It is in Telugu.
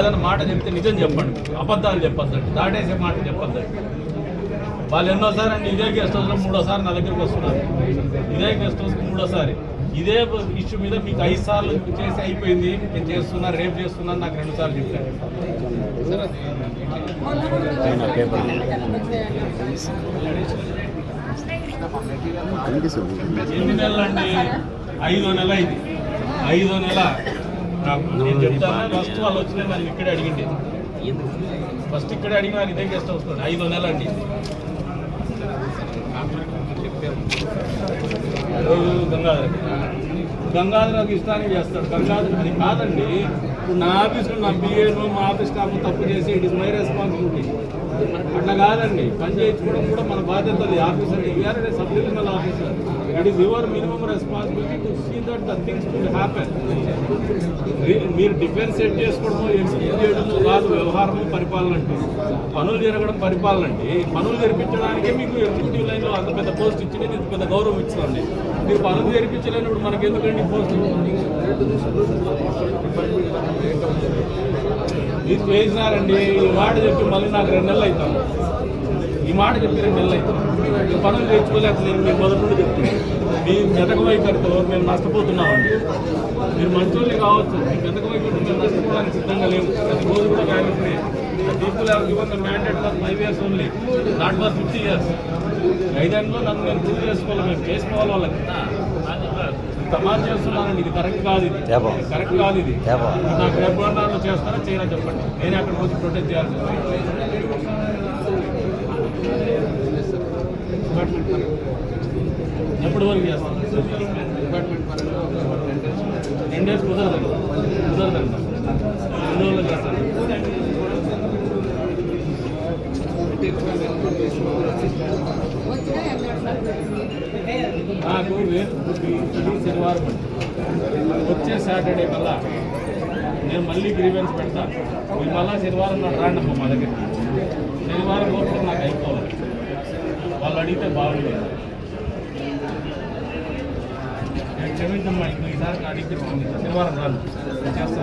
ఏదైనా మాట చెప్తే నిజం చెప్పండి. అబద్ధాలు చెప్పొద్దండి. దాటేసే మాట చెప్పొద్దండి. వాళ్ళు ఎన్నోసారి అండి ఇదే గెస్ట్ హౌస్లో మూడోసారి నా దగ్గరికి వస్తున్నారు. ఇదే గెస్ట్ హౌస్కి మూడోసారి. ఇదే ఇష్యూ మీద మీకు ఐదు సార్లు చేసి అయిపోయింది. నేను చేస్తున్నా రేపు చేస్తున్నాను నాకు రెండు సార్లు చెప్పాను ఎన్ని నెలలు అండి ఐదో నెల ఇది. ఐదో నెల. నేను చెప్తాను. ఫస్ట్ వాళ్ళు వచ్చిన మరి ఇక్కడే అడిగింది ఫస్ట్ ఇక్కడే అడిగిన ఇదే గెస్ట్ హౌస్ ఐదు నెల అండి. ఎవరు? గంగాధర్ గంగాధర్ ఇష్టానికి చేస్తాడు. గంగాధర్ అది కాదండి. ఇప్పుడు నా ఆఫీస్లో నా బిఏను మా ఆఫీస్ స్టాఫ్ తప్పు చేసి ఇట్ ఇస్ మై రెస్పాన్సిబిలిటీ అట్లా కాదండి. పని చేయించుకోవడం కూడా మన బాధ్యత officer you are sub divisional officer it is your minimum responsibility to see that the things will happen మీరు డిఫెన్స్ సెట్ చేసుకోవడము ఎక్స్క్యూజ్ చేయడము కాదు వ్యవహారము పరిపాలన అంటే. పనులు జరగడం పరిపాలన అంటే. పనులు జరిపించడానికే మీకు ఎగ్జిక్యూటివ్ లైన్లో అంత పెద్ద పోస్ట్ ఇచ్చింది ఇంత పెద్ద గౌరవం ఇచ్చిందండి మీరు పనులు జరిపించలేనప్పుడు మనకి ఎందుకండి పోస్ట్ మీరు చేసినారండి ఈ మాట చెప్పి మళ్ళీ నాకు రెండు నెలలు అవుతాను ఈ మాట చెప్పి రెండు నెలలు పనులు తెచ్చుకోలేక నేను మీ మొదటి నుండి చెప్తున్నాను. మీ మెతక వైఖరితో మేము నష్టపోతున్నామండి. మీరు మంచోళ్ళే కావచ్చు. మీ మెతక వైఖరితో మేము నష్టపోవడానికి సిద్ధంగా లేవు ప్రతి రోజు కూడా వ్యాల్యూనే people have given the mandate for five years only not for fifty years ఐదేళ్ళలో నన్ను నేను ప్రూవ్ చేసుకోవాలి. మేము చేసుకోవాలి వాళ్ళకి. సమాజ్ చేస్తున్నానండి. ఇది కరెక్ట్ కాదు ఇది. కరెక్ట్ కాదు ఇది. నాకు రేపు చేస్తారా చేయరా చెప్పండి. నేను అక్కడికి వచ్చి ప్రొటెక్ట్ చేయాల్సి ఎప్పటి వరకు చేస్తాను టెన్ డేస్ టెన్ కుదరదు కుదరదండి రెండు రోజులు చేస్తాను నాకు శనివారం వచ్చే సాటర్డే కల్లా నేను మళ్ళీ గ్రీవెన్స్ పెడతాను మీరు మళ్ళా శనివారం నాకు రాండి మా దగ్గరికి. శనివారం లోపల నాకు అయిపోవాలి. వాళ్ళు అడిగితే బాగుండేది. चवीत माहिती कार्यक्रम निवारण झालं जास्त